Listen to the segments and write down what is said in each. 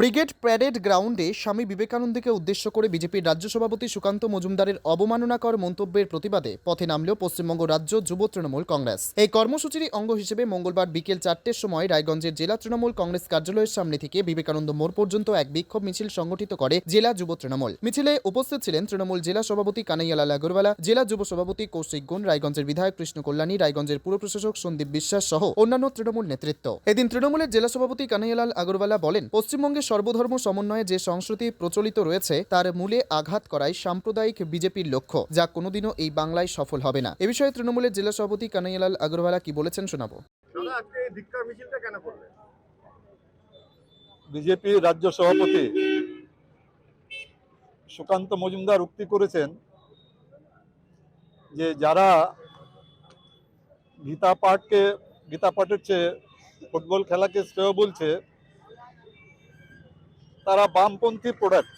Brigade parade গ্রাউন্ডে স্বামী বিবেকানন্দকে উদ্দেশ্য করে বিজেপির রাজ্য সভাপতি সুকান্ত মজুমদারের অবমাননাকর মন্তব্যের প্রতিবাদে পথে নামল পশ্চিমবঙ্গ রাজ্য যুব তৃণমূল কংগ্রেস। এই কর্মসূচির অঙ্গ হিসেবে মঙ্গলবার বিকেল চারটের সময় রায়গঞ্জের জেলা তৃণমূল কংগ্রেস কার্যালয়ের সামনে থেকে বিবেকানন্দ মোড় পর্যন্ত এক বিক্ষোভ মিছিল সংগঠিত করে জেলা যুব তৃণমূল। মিছিলে উপস্থিত ছিলেন তৃণমূল জেলা সভাপতি কানাইয়ালাল আগরওয়ালা, জেলা যুব সভাপতি কৌশিক গুণ, রায়গঞ্জের বিধায়ক কৃষ্ণ কল্যাণী, রায়গঞ্জের পুর প্রশাসক সন্দীপ বিশ্বাস সহ অন্যান্য তৃণমূল নেতৃত্ব। এদিন তৃণমূলের জেলা সভাপতি কানাইয়ালাল আগরওয়ালা বলেন, পশ্চিমবঙ্গে সর্বধর্ম সমন্বয়ে যে সংস্কৃতি প্রচলিত রয়েছে তার মূলে আঘাত করাই সাম্প্রদায়িক বিজেপির লক্ষ্য যা কোনোদিনও এই বাংলায় সফল হবে না। এ বিষয়ে তৃণমূলের জেলা সভাপতি কানাইয়ালাল আগরওয়ালা কি বলেছেন শোনাবো। দাদা আজকে এই ধিক্কার মিছিলটা কেন করলেন? বিজেপি রাজ্য সভাপতি সুকান্ত মজুমদার উক্তি করেছেন যে যারা গীতা পাঠকে গীতা পাঠের চেয়ে ফুটবল খেলাকে শ্রেয় বলছে তারা বামপন্থী প্রোডাক্ট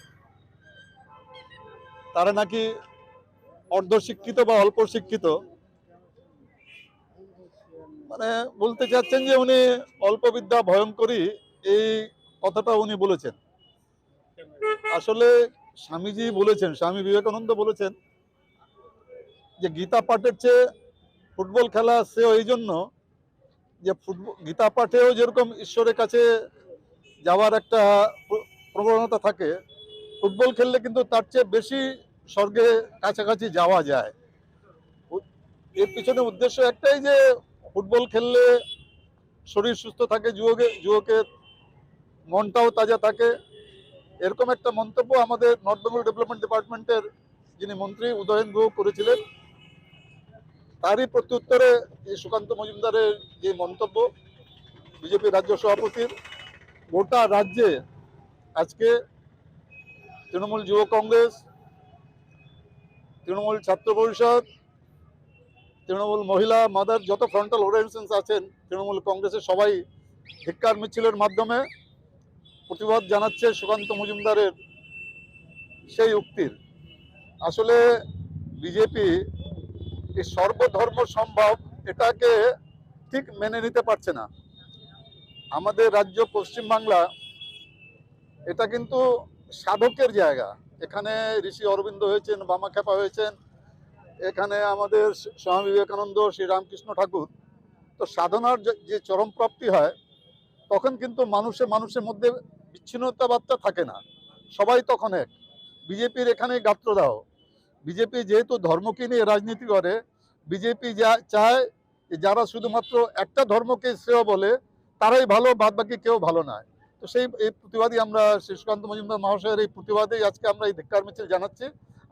তারা নাকি অর্ধশিক্ষিত বা অল্প শিক্ষিত মানে বলতে চাচ্ছেন যে উনি অল্প বিদ্যা ভয়ঙ্করী এই কথাটা উনি বলেছেন। আসলে স্বামীজি বলেছেন, স্বামী বিবেকানন্দ বলেছেন যে গীতা পাঠের চেয়ে ফুটবল খেলা সে এই জন্য যে ফুটবল গীতা পাঠেও যেরকম ঈশ্বরের কাছে যাওয়ার একটা প্রবণতা থাকে, ফুটবল খেললে কিন্তু তার চেয়ে বেশি স্বর্গে কাছাকাছি যাওয়া যায়। এর পিছনে উদ্দেশ্য একটাই যে, ফুটবল খেললে শরীর সুস্থ থাকে, যুবকে, যুবকের মনটাও তাজা থাকে। এরকম একটা মন্তব্য আমাদের নর্থ বেঙ্গল ডেভেলপমেন্ট ডিপার্টমেন্টের যিনি মন্ত্রী উদয়ন গুহ করেছিলেন, তারই প্রত্যুত্তরে এই সুকান্ত মজুমদারের যে মন্তব্য। বিজেপি রাজ্য সভাপতির গোটা রাজ্যে আজকে তৃণমূল যুব কংগ্রেস, তৃণমূল ছাত্র পরিষদ, তৃণমূল মহিলা, মাদার, যত ফ্রন্টাল অর্গানাইজেশনস আছেন, তৃণমূল কংগ্রেসের সবাই ধিক্কার মিছিলের মাধ্যমে প্রতিবাদ জানাচ্ছে সুকান্ত মজুমদারের সেই উক্তির। আসলে বিজেপি এই সর্বধর্ম সম্ভব এটাকে ঠিক মেনে নিতে পারছে না। আমাদের রাজ্য পশ্চিমবাংলা এটা কিন্তু সাধকের জায়গা। এখানে ঋষি অরবিন্দ হয়েছেন বামাখ্যাপা হয়েছেন, এখানে আমাদের স্বামী বিবেকানন্দ শ্রী রামকৃষ্ণ ঠাকুর। তো সাধনার যে- চরম প্রাপ্তি হয়, তখন কিন্তু মানুষে মানুষের মধ্যে বিচ্ছিন্নতাবাদটা থাকে না। সবাই তখন এক। বিজেপির এখানে গাত্রদাহ বিজেপি যেহেতু ধর্মকে নিয়ে রাজনীতি করে, বিজেপি যা চায় যারা শুধুমাত্র একটা ধর্মকে শ্রেয় বলে, তারাই ভালো বাদ বাকি কেউ ভালো নয়। তো সেই এই প্রতিবাদী আমরা শ্রী সুকান্ত মজুমদার মহাশয়ের এই প্রতিবাদেই আজকে আমরা এই ধিক্কার মিছিল জানাচ্ছি।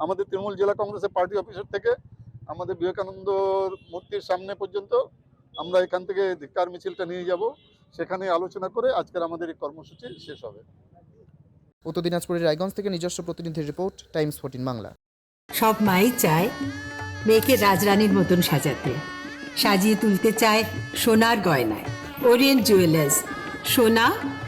আমাদের তৃণমূল জেলা কংগ্রেসের পার্টি অফিসের থেকে আমাদের বিবেকানন্দর মূর্তির সামনে পর্যন্ত আমরা এখান থেকে ধিক্কার মিছিলটা নিয়ে যাব। সেখানে আলোচনা করে আজকের আমাদের এই কর্মসূচি শেষ হবে। উত্তর দিনাজপুরের রায়গঞ্জ থেকে নিজস্ব প্রতিনিধির রিপোর্ট টাইমস ফোর্টিন বাংলা। সব মাই চায় মেয়েকে রাজরানীর মতন সাজাতে। সাজিয়ে তুলতে চায় সোনার গয়নায়। ওরিয়েন্ট জুয়েলার্স সোনা